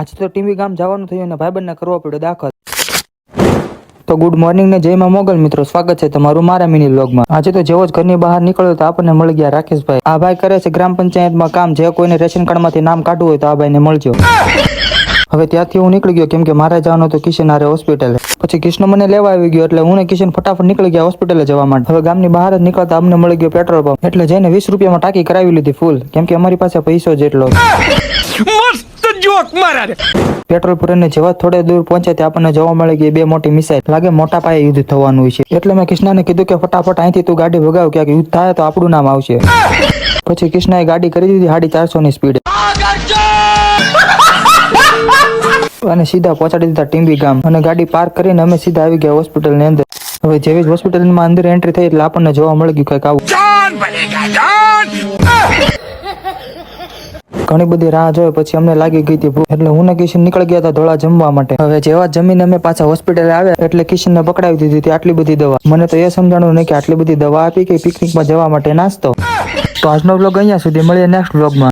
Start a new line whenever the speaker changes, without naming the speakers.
આજે તો ટીવી ગામ જવાનું થયું અને ભાઈબંધને કરવો પડ્યો દાખલ. તો ગુડ મોર્નિંગ ને જય માં મોગલ મિત્રો, સ્વાગત છે તમારું મારા મિની વ્લોગમાં આજે તો જેવો જ ઘરની બહાર નીકળ્યો તો આપણને મળી ગયા રાકેશભાઈ. આ ભાઈ કરે છે ગ્રામ પંચાયતમાં કામ, જે કોઈને રેશન કાર્ડમાંથી નામ કાઢવું હોય તો આ ભાઈને મળજો. હવે ત્યાંથી હું નીકળી ગયો, કેમ કે મારે જવાનું હતું કિશન આરે હોસ્પિટલે પછી કૃષ્ણ મને લેવા આવી ગયો, એટલે હું ને કિશન ફટાફટ નીકળી ગયા હોસ્પિટલે જવા માટે. હવે ગામની બહાર જ નીકળતા અમને મળી ગયો પેટ્રોલ પંપ એટલે જઈને વીસ રૂપિયામાં ટાંકી કરાવી લીધી ફૂલ કેમ કે અમારી પાસે પૈસો જેટલો.
મસ્ત! જોક મારા
પેટ્રોલ પૂરીને જેવા થોડે દૂર પહોંચ્યા ત્યાં આપણને જોવા મળી કે બે મોટી મિસાઇલ લાગે મોટા પાયે યુદ્ધ થવાનું છે. એટલે મેં કૃષ્ણાને કીધું કે ફટાફટ અહીંથી તું ગાડી ભગાવ ક્યાંક યુદ્ધ થાય તો આપણું નામ આવશે. પછી કૃષ્ણાએ ગાડી કરી દીધી સાડી ચારસો ની સ્પીડે. અને સીધા પહોંચાડી દીધા ટીમ્બી ગામ. અને ગાડી પાર્ક કરીને અમે સીધા આવી ગયા હોસ્પિટલની અંદર. હવે જેવી જ હોસ્પિટલમાં અંદર એન્ટ્રી થઈ એટલે આપણને જોવા મળી ગયું કંઈક આવું. ઘણી બધી રાહ જોઈ પછી અમને લાગી ગઈ હતી એટલે હું ને કિશન નીકળી ગયા હતા ધોળા જમવા માટે. હવે જેવા જમીને અમે પાછા હોસ્પિટલે આવ્યા એટલે કિશન ને પકડાવી દીધી હતી આટલી બધી દવા. મને તો એ સમજાણું નહીં કે આટલી બધી દવા આપી કે પિકનિકમાં જવા માટે નાસ્તો. તો આજનો બ્લોગ અહીંયા સુધી. મળીએ નેક્સ્ટ બ્લોગમાં